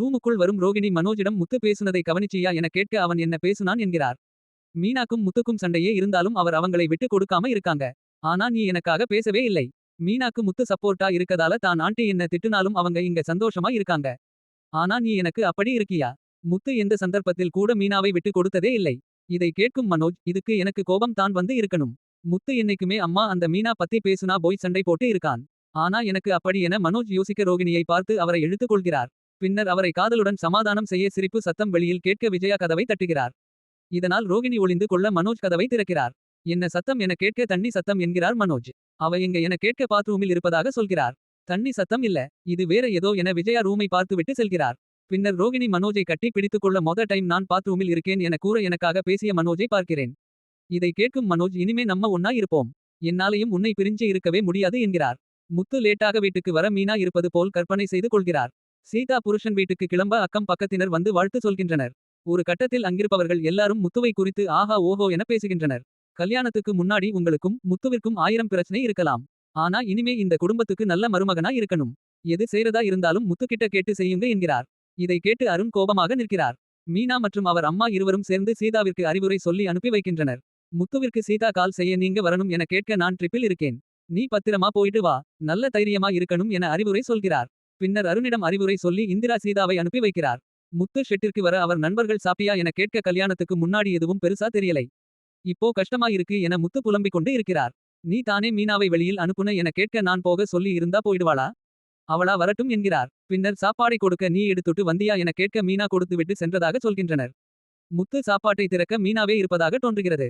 ரூமுக்குள் வரும் ரோகிணி மனோஜிடம் முத்து பேசுனதை கவனிச்சியா என கேட்க அவன் என்ன பேசுனான் என்கிறார். மீனாக்கும் முத்துக்கும் சண்டையே இருந்தாலும் அவர் அவங்களை விட்டு கொடுக்காம இருக்காங்க. ஆனா நீ எனக்காக பேசவே இல்லை. மீனாக்கு முத்து சப்போர்ட்டா இருக்கதால தான் ஆண்டி என்ன திட்டுனாலும் அவங்க இங்க சந்தோஷமா இருக்காங்க. ஆனா நீ எனக்கு அப்படி இருக்கியா? முத்து எந்த சந்தர்ப்பத்தில் கூட மீனாவை விட்டு கொடுத்ததே இல்லை. இதை கேட்கும் மனோஜ் இதுக்கு எனக்கு கோபம் தான் வந்து இருக்கணும். முத்து என்னைக்குமே அம்மா அந்த மீனா பத்தி பேசுனா போய் சண்டை போட்டு இருக்கான். ஆனா எனக்கு அப்படி என மனோஜ் யோசிக்க ரோகிணியை பார்த்து அவரை எழுத்துக் கொள்கிறார். பின்னர் அவரை காதலுடன் சமாதானம் செய்ய சிரிப்பு சத்தம் வெளியில் கேட்க விஜயா கதவை தட்டுகிறார். இதனால் ரோகிணி ஒளிந்து கொள்ள மனோஜ் கதவை திறக்கிறார். என்ன சத்தம் என கேட்க தண்ணி சத்தம் என்கிறார் மனோஜ். அவ எங்க என கேட்க பாத்ரூமில் இருப்பதாக சொல்கிறார். தண்ணி சத்தம் இல்ல இது வேற ஏதோ என விஜயா ரூமை பார்த்துவிட்டு செல்கிறார். பின்னர் ரோகிணி மனோஜை கட்டி பிடித்துக் கொள்ள மொத டைம் நான் பாத்ரூமில் இருக்கேன் என கூற எனக்காக பேசிய மனோஜை பார்க்கிறேன். இதை கேட்கும் மனோஜ் இனிமே நம்ம ஒன்னா இருப்போம். என்னாலையும் உன்னை பிரிஞ்சு இருக்கவே முடியாது என்கிறார். முத்து லேட்டாக வீட்டுக்கு வர மீனா இருப்பது போல் கற்பனை செய்து கொள்கிறார். சீதா புருஷன் வீட்டுக்கு கிளம்ப அக்கம் பக்கத்தினர் வந்து வாழ்த்து சொல்கின்றனர். ஒரு கட்டத்தில் அங்கிருப்பவர்கள் எல்லாரும் முத்துவை குறித்து ஆஹா ஓஹோ என பேசுகின்றனர். கல்யாணத்துக்கு முன்னாடி உங்களுக்கும் முத்துவிற்கும் ஆயிரம் பிரச்சனை இருக்கலாம். ஆனா இனிமே இந்த குடும்பத்துக்கு நல்ல மருமகனா இருக்கணும். எது செய்றதா இருந்தாலும் முத்துக்கிட்ட கேட்டு செய்யுங்க என்கிறார். இதை கேட்டு அருண் கோபமாக நிற்கிறார். மீனா மற்றும் அவர் அம்மா இருவரும் சேர்ந்து சீதாவிற்கு அறிவுரை சொல்லி அனுப்பி வைக்கின்றனர். முத்துவிற்கு சீதா கால் செய்ய நீங்க வரணும் என கேட்க நான் ட்ரிப்பில் இருக்கேன். நீ பத்திரமா போயிட்டு வா. நல்ல தைரியமா இருக்கணும் என அறிவுரை சொல்கிறார். பின்னர் அருணிடம் அறிவுரை சொல்லி இந்திரா சீதாவை அனுப்பி வைக்கிறார். முத்து ஷெட்டிற்கு வர அவர் நண்பர்கள் சாப்பியா என கேட்க கல்யாணத்துக்கு முன்னாடி எதுவும் பெருசா தெரியலை. இப்போ கஷ்டமா இருக்கு என முத்து புலம்பிக் கொண்டு இருக்கிறார். நீ தானே மீனாவை வெளியில் அனுப்புன என கேட்க நான் போக சொல்லி இருந்தா போயிடுவாளா? அவளா வரட்டும் என்கிறார். பின்னர் சாப்பாடை கொடுக்க நீ எடுத்துட்டு வந்தியா என கேட்க மீனா கொடுத்துவிட்டு சென்றதாக சொல்கின்றனர். முத்து சாப்பாட்டை திறக்க மீனாவே இருப்பதாக தோன்றுகிறது.